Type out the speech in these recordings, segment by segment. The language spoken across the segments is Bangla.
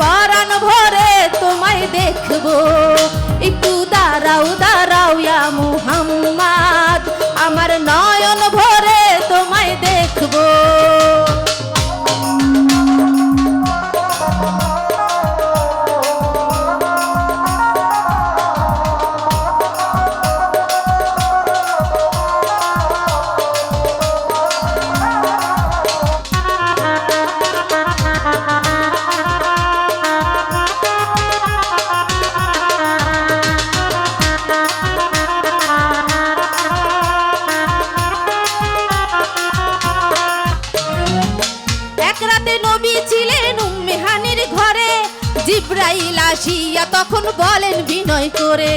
পরাণ ভরে তোমায় দেখব। একটু দাঁড়াও দাঁড়াও ইয়া মুহাম্মদ। আমার নয়ন ভরে জিব্রাইল আসিয়া তখন বলেন বিনয় করে।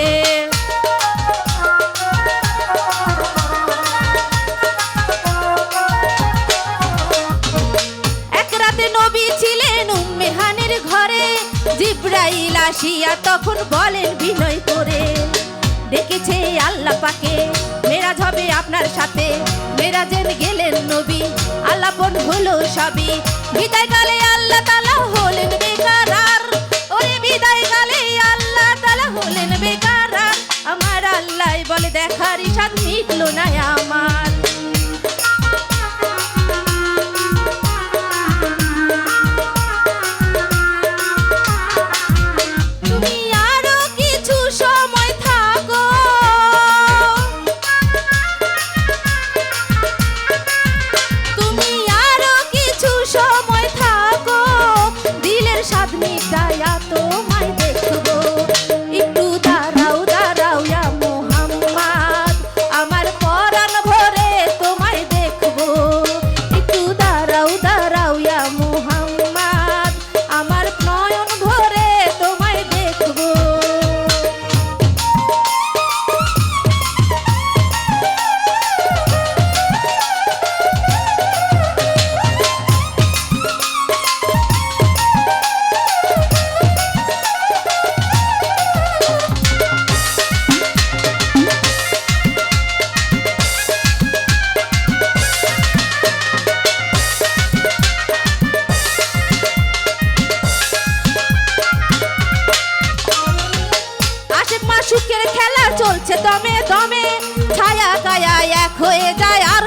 এক রাতে নবী ছিলেন ঘরে। জিব্রাইল আসিয়া তখন বলেন বিনয় করে। ডেকেছে আল্লাহ পাকে, মেরাজ হবে আপনার সাথে। মেরাজের গেলেন নবী আল্লাপন হলো সবই। বিদায় কালে আল্লাহ তালা হলেন বেকারার ওরে বিদায় গালে আল্লাহ তালা হলেন বেকারার আমার আল্লাহ বলে দেখার ইসাদ মিটলো না।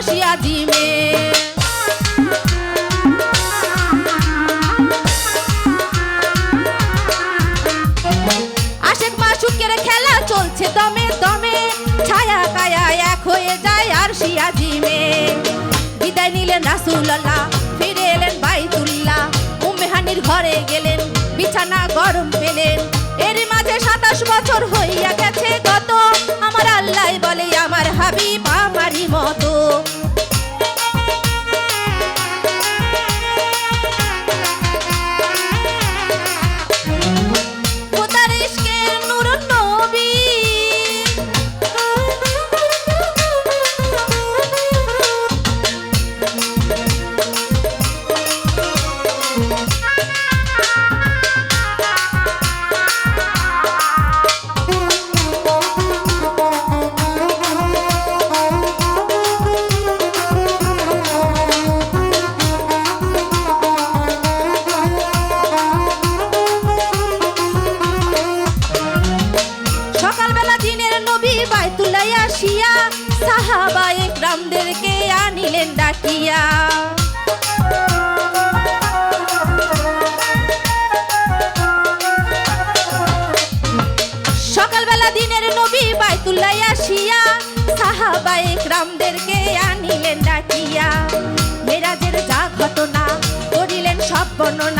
শিয়া জিমে আশেক মাসুকের খেলা চলছে দমে দমে, ছায়া কায়া এক হয়ে যায় আর শিয়া জিমে। বিদায় নিলেন রাসুল্লাহ ফিরে এলেন বাইতুল্লাহ। উম্মেহানির ঘরে গেলেন, বিছানা গরম পেলেন। এর মাঝে সাতাশ বছর হইয়া একরামদেরকে আনিলেন ডাকিয়া। সকালবেলা দিনের নবী বাইতুল্লাহ আসিয়া সাহাবা একরামদেরকে আনিলেন ডাকিয়া। মেরাজের যা ঘটনা করিলেন সব বর্ণনা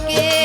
যে লজ্জার কলবে থাকে